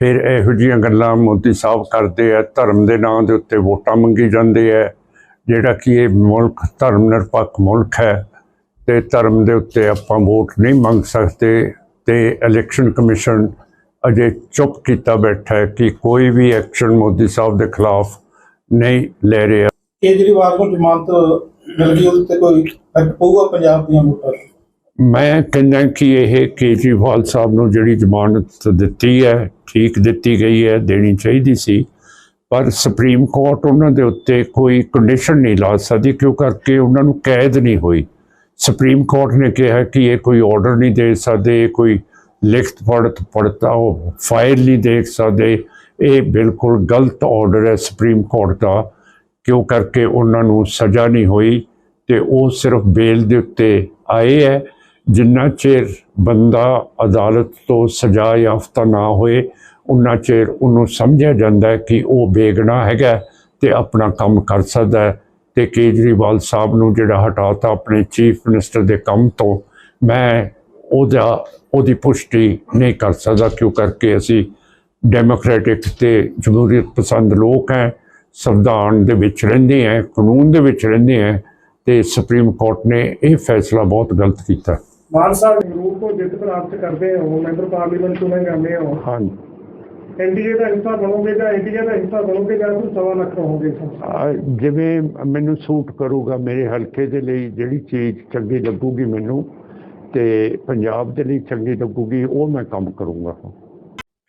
ਫਿਰ ਇਹੋ ਜਿਹੀਆਂ ਗੱਲਾਂ ਮੋਦੀ ਸਾਹਿਬ ਕਰਦੇ ਆ, ਧਰਮ ਦੇ ਨਾਂ ਦੇ ਉੱਤੇ ਵੋਟਾਂ ਮੰਗੀ ਜਾਂਦੇ ਆ, ਜਿਹੜਾ ਕਿ ਇਹ ਮੁਲਕ, ਧਰਮ ਨਿਰਪੱਖ ਮੁਲਕ ਹੈ ਤੇ ਧਰਮ ਦੇ ਉੱਤੇ ਆਪਾਂ ਵੋਟ ਨਹੀਂ ਮੰਗ ਸਕਦੇ ਤੇ ਇਲੈਕਸ਼ਨ ਕਮਿਸ਼ਨ ਅਜੇ ਚੁੱਪ ਕੀਤਾ ਬੈਠਾ ਹੈ ਕਿ ਕੋਈ ਵੀ ਐਕਸ਼ਨ ਮੋਦੀ ਸਾਹਿਬ ਦੇ ਖਿਲਾਫ ਨਹੀਂ ਲੈ ਰਿਹਾ। ਕੇਜਰੀਵਾਲ ਨੂੰ ਜ਼ਮਾਨਤ ਮਿਲ ਗਈ, ਉਹਦੇ ਤੇ ਕੋਈ ਫ਼ਰਕ ਪਊਗਾ ਪੰਜਾਬ ਦੀਆਂ ਵੋਟਾਂ? ਮੈਂ ਕਹਿੰਦਾ ਕਿ ਇਹ ਕੇਜਰੀਵਾਲ ਸਾਹਿਬ ਨੂੰ ਜਿਹੜੀ ਜ਼ਮਾਨਤ ਦਿੱਤੀ ਹੈ, ਠੀਕ ਦਿੱਤੀ ਗਈ ਹੈ, ਦੇਣੀ ਚਾਹੀਦੀ ਸੀ, ਪਰ ਸੁਪਰੀਮ ਕੋਰਟ ਉਹਨਾਂ ਦੇ ਉੱਤੇ ਕੋਈ ਕੰਡੀਸ਼ਨ ਨਹੀਂ ਲਾ ਸਕਦੀ ਕਿਉਂ ਕਰਕੇ ਉਹਨਾਂ ਨੂੰ ਕੈਦ ਨਹੀਂ ਹੋਈ। ਸੁਪਰੀਮ ਕੋਰਟ ਨੇ ਕਿਹਾ ਕਿ ਇਹ ਕੋਈ ਆਰਡਰ ਨਹੀਂ ਦੇ ਸਕਦੇ, ਇਹ ਕੋਈ ਲਿਖਤ ਪੜਤ ਪੜਤਾ ਉਹ ਫਾਈਲ ਨਹੀਂ ਦੇਖ ਸਕਦੇ। ਇਹ ਬਿਲਕੁਲ ਗਲਤ ਆਰਡਰ ਹੈ ਸੁਪਰੀਮ ਕੋਰਟ ਦਾ, ਕਿਉਂ ਕਰਕੇ ਉਹਨਾਂ ਨੂੰ ਸਜ਼ਾ ਨਹੀਂ ਹੋਈ ਤੇ ਉਹ ਸਿਰਫ ਬੇਲ ਦੇ ਉੱਤੇ ਆਏ ਹੈ। ਜਿੰਨਾ ਚਿਰ ਬੰਦਾ ਅਦਾਲਤ ਤੋਂ ਸਜ਼ਾ ਯਾਫਤਾ ਨਾ ਹੋਏ, ਉਨਾ ਚਿਰ ਉਹਨੂੰ ਸਮਝਿਆ ਜਾਂਦਾ ਹੈ ਕਿ ਉਹ ਬੇਗੁਨਾਹ ਹੈਗਾ ਤੇ ਆਪਣਾ ਕੰਮ ਕਰ ਸਕਦਾ ਹੈ। ਤੇ ਕੇਜਰੀਵਾਲ ਸਾਹਿਬ ਨੂੰ ਜਿਹੜਾ ਹਟਾਤਾ ਆਪਣੇ ਚੀਫ ਮਿਨਿਸਟਰ ਦੇ ਕੰਮ ਤੋਂ, ਮੈਂ ਉਹਦਾ, ਉਹਦੀ ਪੁਸ਼ਟੀ ਨਹੀਂ ਕਰ ਸਕਦਾ ਕਿਉਂ ਕਰਕੇ ਅਸੀਂ ਡੈਮੋਕ੍ਰੈਟਿਕ ਤੇ ਜਮਹੂਰੀਅਤ ਪਸੰਦ ਲੋਕ ਹੈ, ਸੰਵਿਧਾਨ ਦੇ ਵਿੱਚ ਰਹਿੰਦੇ ਹੈ, ਕਾਨੂੰਨ ਦੇ ਵਿੱਚ ਰਹਿੰਦੇ ਹੈ ਤੇ ਸੁਪਰੀਮ ਕੋਰਟ ਨੇ ਇਹ ਫੈਸਲਾ ਬਹੁਤ ਗਲਤ ਕੀਤਾ। ਮਾਨ ਸਾਹਿਬ ਗਰੂਪ ਤੋਂ ਜਿੱਤ ਪ੍ਰਾਪਤ ਕਰਦੇ ਹੋ ਮੈਂਬਰ ਪਾਰਲੀਮੈਂਟ ਚੁਣੇ ਜਾਂਦੇ ਹੋ। ਹਾਂ ਐਨਡੀਏ ਦਾ ਹਿੱਸਾ ਬਣੋਗੇ ਜਾਂ ਇੰਡੀਆ ਦਾ ਹਿੱਸਾ ਬਣੋਗੇ ਜਾਂ ਤੁਸੀਂ ਸਵਾ ਲੱਖ ਰਹੋਗੇ ਜਿਵੇਂ ਮੈਨੂੰ ਸੂਟ ਕਰੂਗਾ ਮੇਰੇ ਹਲਕੇ ਦੇ ਲਈ ਜਿਹੜੀ ਚੀਜ਼ ਚੰਗੀ ਲੱਗੂਗੀ ਮੈਨੂੰ ਤੇ ਪੰਜਾਬ ਦੇ ਲਈ ਚੰਗੀ ਲੱਗੂਗੀ ਉਹ ਮੈਂ ਕੰਮ ਕਰੂੰਗਾ।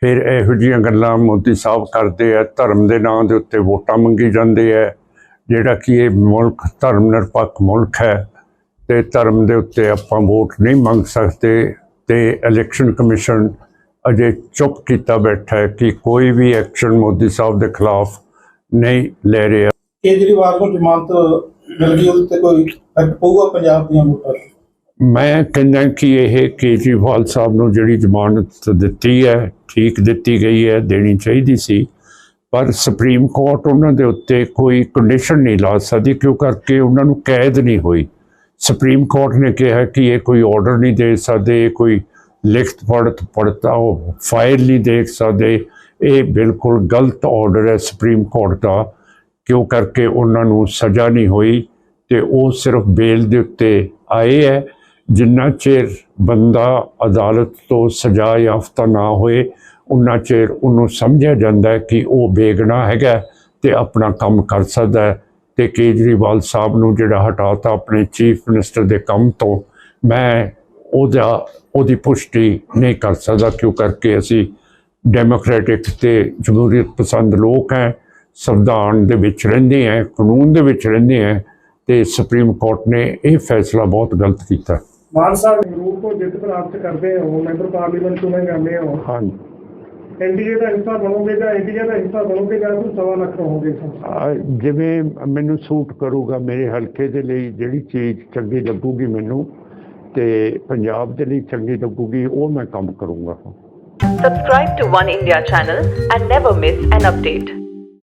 ਫਿਰ ਇਹੋ ਜਿਹੀਆਂ ਗੱਲਾਂ ਮੋਦੀ ਸਾਹਿਬ ਕਰਦੇ ਆ ਧਰਮ ਦੇ ਨਾਂ ਦੇ ਉੱਤੇ ਵੋਟਾਂ ਮੰਗੀ ਜਾਂਦੇ ਆ ਜਿਹੜਾ ਕਿ ਇਹ ਮੁਲਕ ਧਰਮ ਨਿਰਪੱਖ ਮੁਲਕ ਹੈ। ਤੇ ਧਰਮ ਦੇ ਉੱਤੇ ਆਪਾਂ ਵੋਟ ਨਹੀਂ ਮੰਗ ਸਕਦੇ ਤੇ ਇਲੈਕਸ਼ਨ ਕਮਿਸ਼ਨ ਅਜੇ ਚੁੱਪ ਕੀਤਾ ਬੈਠਾ ਹੈ ਕਿ ਕੋਈ ਵੀ ਐਕਸ਼ਨ ਮੋਦੀ ਸਾਹਿਬ ਦੇ ਖਿਲਾਫ ਨਹੀਂ ਲੈ ਰਿਹਾ ਕੇਜਰੀਵਾਲ ਨੂੰ ਜ਼ਮਾਨਤ ਮਿਲ ਗਈ ਉਹਦੇ ਤੇ ਕੋਈ ਪਊਗਾ ਪੰਜਾਬ ਦੀਆਂ ਵੋਟਾਂ? ਮੈਂ ਕਹਿੰਦਾ ਕਿ ਇਹ ਕੇਜਰੀਵਾਲ ਸਾਹਿਬ ਨੂੰ ਜਿਹੜੀ ਜ਼ਮਾਨਤ ਦਿੱਤੀ ਹੈ ਠੀਕ ਦਿੱਤੀ ਗਈ ਹੈ ਦੇਣੀ ਚਾਹੀਦੀ ਸੀ ਪਰ ਸੁਪਰੀਮ ਕੋਰਟ ਉਹਨਾਂ ਦੇ ਉੱਤੇ ਕੋਈ ਕੰਡੀਸ਼ਨ ਨਹੀਂ ਲਾ ਸਕਦੀ ਕਿਉਂ ਕਰਕੇ ਉਹਨਾਂ ਨੂੰ ਕੈਦ ਨਹੀਂ ਹੋਈ ਸੁਪਰੀਮ ਕੋਰਟ ਨੇ ਕਿਹਾ ਕਿ ਇਹ ਕੋਈ ਆਰਡਰ ਨਹੀਂ ਦੇ ਸਕਦੇ, ਇਹ ਕੋਈ ਲਿਖਤ ਪੜਤ ਪੜਤਾ ਉਹ ਫਾਈਲ ਨਹੀਂ ਦੇਖ ਸਕਦੇ। ਇਹ ਬਿਲਕੁਲ ਗਲਤ ਆਰਡਰ ਹੈ ਸੁਪਰੀਮ ਕੋਰਟ ਦਾ, ਕਿਉਂ ਕਰਕੇ ਉਹਨਾਂ ਨੂੰ ਸਜ਼ਾ ਨਹੀਂ ਹੋਈ ਤੇ ਉਹ ਸਿਰਫ ਬੇਲ ਦੇ ਉੱਤੇ ਆਏ ਹੈ। ਜਿੰਨਾ ਚਿਰ ਬੰਦਾ ਅਦਾਲਤ ਤੋਂ ਸਜ਼ਾ ਯਾਫਤਾ ਨਾ ਹੋਏ, ਉਨਾ ਚਿਰ ਉਹਨੂੰ ਸਮਝਿਆ ਜਾਂਦਾ ਕਿ ਉਹ ਬੇਗੁਨਾਹ ਹੈਗਾ ਤੇ ਆਪਣਾ ਕੰਮ ਕਰ ਸਕਦਾ ਹੈ। ਤੇ ਕੇਜਰੀਵਾਲ ਸਾਹਿਬ ਨੂੰ ਜਿਹੜਾ ਹਟਾਤਾ ਆਪਣੇ ਚੀਫ ਮਿਨਿਸਟਰ ਦੇ ਕੰਮ ਤੋਂ ਮੈਂ ਉਹਦਾ ਉਹਦੀ ਪੁਸ਼ਟੀ ਨਹੀਂ ਕਰ ਸਕਦਾ ਕਿਉਂ ਕਰਕੇ ਅਸੀਂ ਡੈਮੋਕ੍ਰੈਟਿਕ ਤੇ ਜਮਹੂਰੀਅਤ ਪਸੰਦ ਲੋਕ ਹੈ ਸੰਵਿਧਾਨ ਦੇ ਵਿੱਚ ਰਹਿੰਦੇ ਹੈ ਕਾਨੂੰਨ ਦੇ ਵਿੱਚ ਰਹਿੰਦੇ ਹੈ ਤੇ ਸੁਪਰੀਮ ਕੋਰਟ ਨੇ ਇਹ ਫੈਸਲਾ ਬਹੁਤ ਗਲਤ ਕੀਤਾ। ਮਾਨ ਸਾਹਿਬ ਤੋਂ ਜਿੱਤ ਪ੍ਰਾਪਤ ਕਰਦੇ ਹੋ ਮੈਂਬਰ ਪਾਰਲੀਮੈਂਟ ਚੁਣੇ ਜਾਂਦੇ ਹੋ। ਹਾਂ ਐਨਡੀਏ ਦਾ ਹਿੱਸਾ ਬਣੋਗੇ ਜਾਂ ਇੰਡੀਆ ਦਾ ਹਿੱਸਾ ਬਣੋਗੇ ਜਾਂ ਤੁਸੀਂ ਸਵਾ ਲੱਖ ਰਹੋਗੇ ਜਿਵੇਂ ਮੈਨੂੰ ਸੂਟ ਕਰੂਗਾ ਮੇਰੇ ਹਲਕੇ ਦੇ ਲਈ ਜਿਹੜੀ ਚੀਜ਼ ਚੰਗੀ ਲੱਗੂਗੀ ਮੈਨੂੰ ਤੇ ਪੰਜਾਬ ਦੇ ਲਈ ਚੰਗੀ ਲੱਗੂਗੀ ਉਹ ਮੈਂ ਕੰਮ ਕਰੂੰਗਾ Subscribe to One India channel and never miss an update.